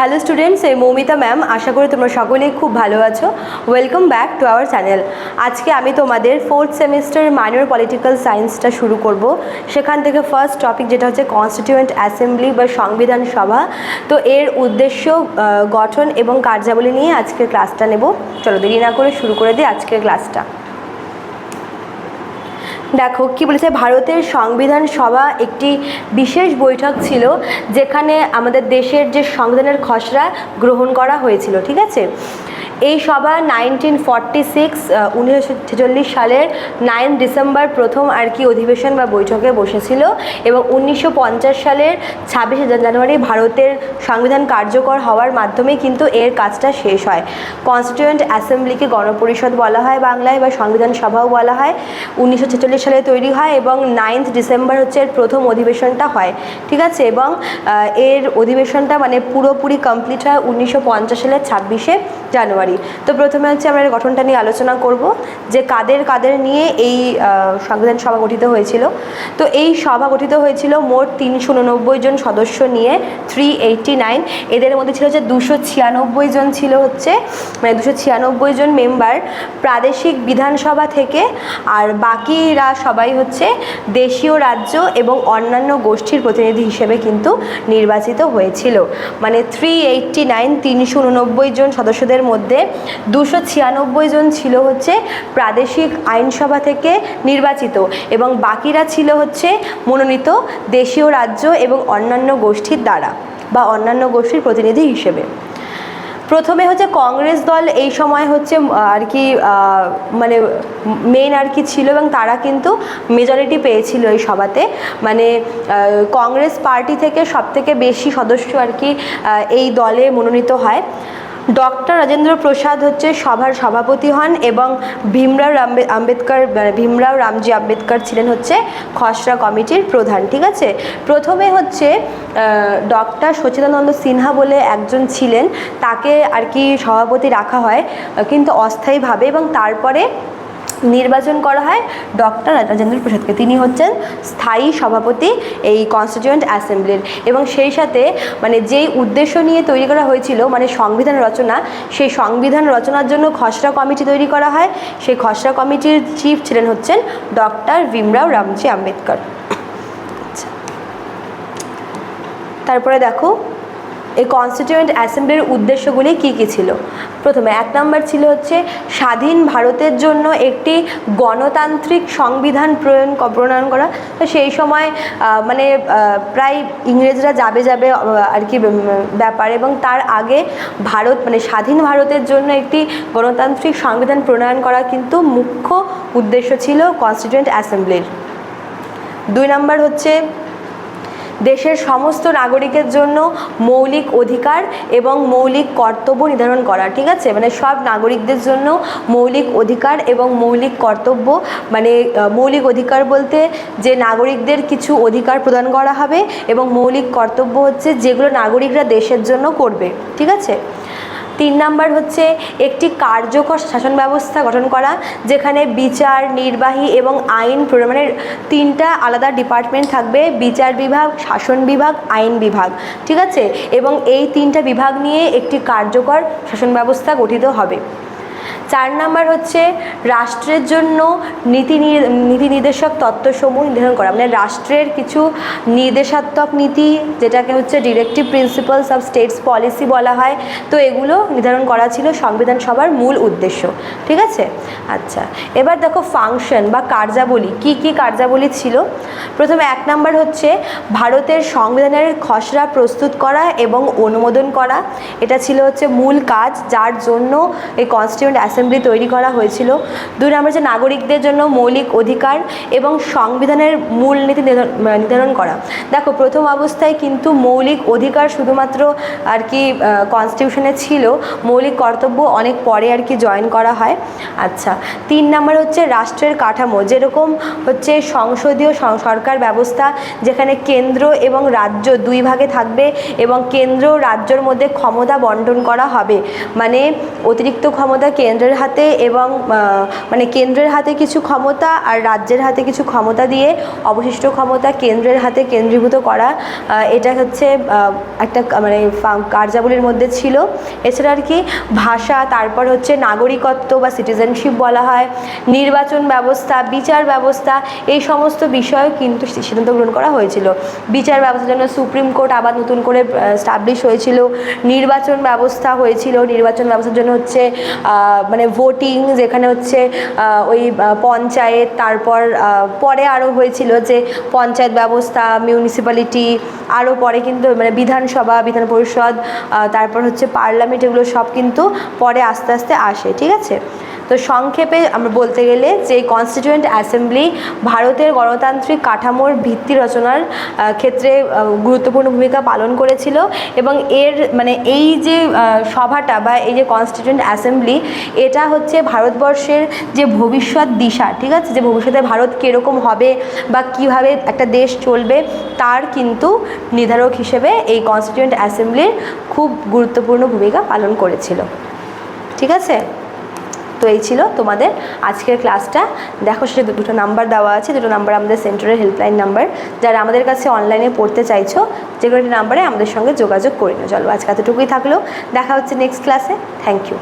Hello students এই Moumita ma'am আশা করি তোমরা সকলেই খুব ভালো আছো। Welcome back to our channel আজকে আমি তোমাদের ফোর্থ সেমিস্টার মাইনর পলিটিক্যাল সায়েন্সটা শুরু করব। সেখান থেকে ফার্স্ট টপিক যেটা হচ্ছে কনস্টিটিউয়েন্ট অ্যাসেম্বলি বা সংবিধান সভা। তো এর উদ্দেশ্য গঠন এবং কার্যাবলী নিয়ে আজকের ক্লাসটা নেব। চলো দেরি না করে শুরু করে দিই আজকের ক্লাসটা দেখো, কি বলেছে? ভারতের সংবিধান সভা একটি বিশেষ বৈঠক ছিল, যেখানে আমাদের দেশের যে সংবিধানের খসড়া গ্রহণ করা হয়েছিল, ঠিক আছে? এই সভা নাইনটিন ফর্টি সিক্স উনিশশো ছেচল্লিশ সালের নাইন ডিসেম্বর প্রথম আর কি অধিবেশন বা বৈঠকে বসেছিল এবং উনিশশো পঞ্চাশ সালের ছাব্বিশে জানুয়ারি ভারতের সংবিধান কার্যকর হওয়ার মাধ্যমে কিন্তু এর কাজটা শেষ হয়। কনস্টিটিউয়েন্ট অ্যাসেম্বলিকে গণপরিষদ বলা হয় বাংলায় বা সংবিধান সভাও বলা হয়। উনিশশো ছেচল্লিশ সালে তৈরি হয় এবং নাইন্থ ডিসেম্বর হচ্ছে এর প্রথম অধিবেশনটা হয়। ঠিক আছে? এবং এর অধিবেশনটা মানে পুরোপুরি কমপ্লিট হয় উনিশশো পঞ্চাশ সালের ছাব্বিশে জানুয়ারি। তো প্রথমে হচ্ছে আমরা এর গঠনটা নিয়ে আলোচনা করব যে কাদের কাদের নিয়ে এই সংবিধান সভা গঠিত হয়েছিল। তো এই সভা গঠিত হয়েছিল মোট তিনশো উননব্বই জন সদস্য নিয়ে থ্রি এইটটি নাইন এদের মধ্যে ছিল যে দুশো ছিয়ানব্বই জন ছিল হচ্ছে মানে দুশো ছিয়ানব্বই জন মেম্বার প্রাদেশিক বিধানসভা থেকে, আর বাকিরা সবাই হচ্ছে দেশীয় রাজ্য এবং অন্যান্য গোষ্ঠীর প্রতিনিধি হিসেবে কিন্তু নির্বাচিত হয়েছিল। মানে থ্রি এইটটি নাইন তিনশো উননব্বই জন সদস্যদের মধ্যে দুশো ছিয়ানব্বই জন ছিল হচ্ছে প্রাদেশিক আইনসভা থেকে নির্বাচিত এবং বাকিরা ছিল হচ্ছে মনোনীত দেশীয় রাজ্য এবং অন্যান্য গোষ্ঠীর দ্বারা বা অন্যান্য গোষ্ঠীর প্রতিনিধি হিসেবে। প্রথমে হচ্ছে কংগ্রেস দল এই সময় হচ্ছে আর কি মানে মেন আর কি ছিল এবং তারা কিন্তু মেজরিটি পেয়েছিল এই সভাতে। মানে কংগ্রেস পার্টি থেকে সবথেকে বেশি সদস্য আর কি এই দলে মনোনীত হয়। ডক্টর রাজেন্দ্র প্রসাদ হচ্ছে সভার সভাপতি হন এবং ভীমরাও আম্বেদকর মানে ভীমরাও রামজি আম্বেদকর ছিলেন হচ্ছে খসড়া কমিটির প্রধান, ঠিক আছে? প্রথমে হচ্ছে ডক্টর সচিদানন্দ সিনহা বলে একজন ছিলেন, তাকে আর কি সভাপতি রাখা হয়, কিন্তু অস্থায়ীভাবে এবং তারপরে নির্বাচন করা হয় ডক্টর রাজেন্দ্র প্রসাদকে। তিনি হচ্ছেন স্থায়ী সভাপতি এই কনস্টিটিউয়েন্ট অ্যাসেম্বলির। এবং সেই সাথে মানে যেই উদ্দেশ্য নিয়ে তৈরি করা হয়েছিল মানে সংবিধান রচনা, সেই সংবিধান রচনার জন্য খসড়া কমিটি তৈরি করা হয়। সেই খসড়া কমিটির চিফ ছিলেন হচ্ছেন ডক্টর ভীমরাও রামজি আম্বেদকর। আচ্ছা। তারপরে দেখো এই কনস্টিটিউয়েন্ট অ্যাসেম্বলির উদ্দেশ্যগুলি কী কী ছিল? প্রথমে এক নম্বর ছিল হচ্ছে, স্বাধীন ভারতের জন্য একটি গণতান্ত্রিক সংবিধান প্রণয়ন প্রণয়ন করা। তো সেই সময় মানে প্রায় ইংরেজরা যাবে যাবে আর কি ব্যাপার এবং তার আগে ভারত মানে স্বাধীন ভারতের জন্য একটি গণতান্ত্রিক সংবিধান প্রণয়ন করা কিন্তু মুখ্য উদ্দেশ্য ছিল কনস্টিটিউয়েন্ট অ্যাসেম্বলির দুই নম্বর হচ্ছে দেশের সমস্ত নাগরিকের জন্য মৌলিক অধিকার এবং মৌলিক কর্তব্য নির্ধারণ করা, ঠিক আছে? মানে সব নাগরিকদের জন্য মৌলিক অধিকার এবং মৌলিক কর্তব্য মানে মৌলিক অধিকার বলতে যে নাগরিকদের কিছু অধিকার প্রদান করা হবে এবং মৌলিক কর্তব্য হচ্ছে যেগুলো নাগরিকরা দেশের জন্য করবে, ঠিক আছে? তিন নাম্বার হচ্ছে একটি কার্যকর শাসন ব্যবস্থা গঠন করা, যেখানে বিচার, নির্বাহী এবং আইন প্রণয়নের তিনটা আলাদা ডিপার্টমেন্ট থাকবে, বিচার বিভাগ, শাসন বিভাগ, আইন বিভাগ, ঠিক আছে? এবং এই তিনটা বিভাগ নিয়ে একটি কার্যকর শাসন ব্যবস্থা গঠিত হবে। চার নাম্বার হচ্ছে রাষ্ট্রের জন্য নীতি নীতি নির্দেশক তত্ত্বসমূহ নির্ধারণ করা। মানে রাষ্ট্রের কিছু নির্দেশাত্মক নীতি, যেটাকে হচ্ছে directive principles of states policy বলা হয়, তো এগুলো নির্ধারণ করা ছিল সংবিধান সভার মূল উদ্দেশ্য। ঠিক আছে? আচ্ছা এবার দেখো ফাংশন বা কার্যাবলী, কি কি কার্যাবলী ছিল? প্রথমে এক নাম্বার হচ্ছে ভারতের সংবিধানের খসড়া প্রস্তুত করা এবং অনুমোদন করা। এটা ছিল হচ্ছে মূল কাজ, যার জন্য এই কনস্টিটিউয়েন্ট অ্যাসেম্বলি তৈরি করা হয়েছিল। দুই নম্বর হচ্ছে নাগরিকদের জন্য মৌলিক অধিকার এবং সংবিধানের নির্ধারণ- মানে নির্ধারণ করা। দেখো, প্রথম অবস্থায় কিন্তু মৌলিক অধিকার শুধুমাত্র আর কি কনস্টিটিউশনে ছিল। মৌলিক কর্তব্য অনেক পরে আর কি জয়েন করা হয়। আচ্ছা তিন নম্বর হচ্ছে রাষ্ট্রের কাঠামো। যেরকম হচ্ছে সংসদীয় সরকার ব্যবস্থা, যেখানে কেন্দ্র এবং রাজ্য দুই ভাগে থাকবে এবং কেন্দ্র রাজ্যর মধ্যে ক্ষমতা বন্টন করা হবে। মানে অতিরিক্ত ক্ষমতা কেন্দ্রের কেন্দ্রের হাতে এবং মানে কেন্দ্রের হাতে কিছু ক্ষমতা আর রাজ্যের হাতে কিছু ক্ষমতা দিয়ে অবশিষ্ট ক্ষমতা কেন্দ্রের হাতে কেন্দ্রীভূত করা এটা হচ্ছে একটা মানে কার্যাবলীর মধ্যে ছিল। এছাড়া আর কি ভাষা তারপর হচ্ছে নাগরিকত্ব বা সিটিজেনশিপ বলা হয় নির্বাচন ব্যবস্থা বিচার ব্যবস্থা এই সমস্ত বিষয়েও কিন্তু সিদ্ধান্ত গ্রহণ করা হয়েছিল। বিচার ব্যবস্থার জন্য সুপ্রিম কোর্ট আবার নতুন করে স্টাবলিশ হয়েছিল। নির্বাচন ব্যবস্থা হয়েছিল। নির্বাচন ব্যবস্থার জন্য হচ্ছে আহ, মানে ভোটিং যেখানে হচ্ছে ওই পঞ্চায়েত, তারপর পরে আরও হয়েছিল যে পঞ্চায়েত ব্যবস্থা মিউনিসিপ্যালিটি আরও পরে কিন্তু মানে বিধানসভা, বিধান পরিষদ তারপর হচ্ছে পার্লামেন্ট এগুলো সব কিন্তু পরে আস্তে আস্তে আসে, ঠিক আছে? তো সংক্ষেপে আমরা বলতে গেলে যে কনস্টিটিউয়েন্ট অ্যাসেম্বলি ভারতের গণতান্ত্রিক কাঠামোর ভিত্তি রচনার ক্ষেত্রে গুরুত্বপূর্ণ ভূমিকা পালন করেছিল এবং এর মানে এই যে সভাটা বা এই যে কনস্টিটিউয়েন্ট অ্যাসেম্বলি এটা হচ্ছে ভারতবর্ষের যে ভবিষ্যৎ দিশা, ঠিক আছে? যে ভবিষ্যতে ভারত কীরকম হবে বা কীভাবে একটা দেশ চলবে, তার কিন্তু নির্ধারক হিসেবে এই কনস্টিটিউয়েন্ট অ্যাসেম্বলির খুব গুরুত্বপূর্ণ ভূমিকা পালন করেছিল। ঠিক আছে? তো এই ছিল তোমাদের আজকের ক্লাসটা। দেখো, সেটা দুটো নাম্বার দেওয়া আছে, দুটো নাম্বার আমাদের সেন্টারের হেল্পলাইন নাম্বার। যারা আমাদের কাছে অনলাইনে পড়তে চাইছো, যে কোনো নাম্বারে আমাদের সঙ্গে যোগাযোগ করে নিও। চলো, আজকে এতটুকুই থাকল। দেখা হচ্ছে নেক্সট ক্লাসে থ্যাংক ইউ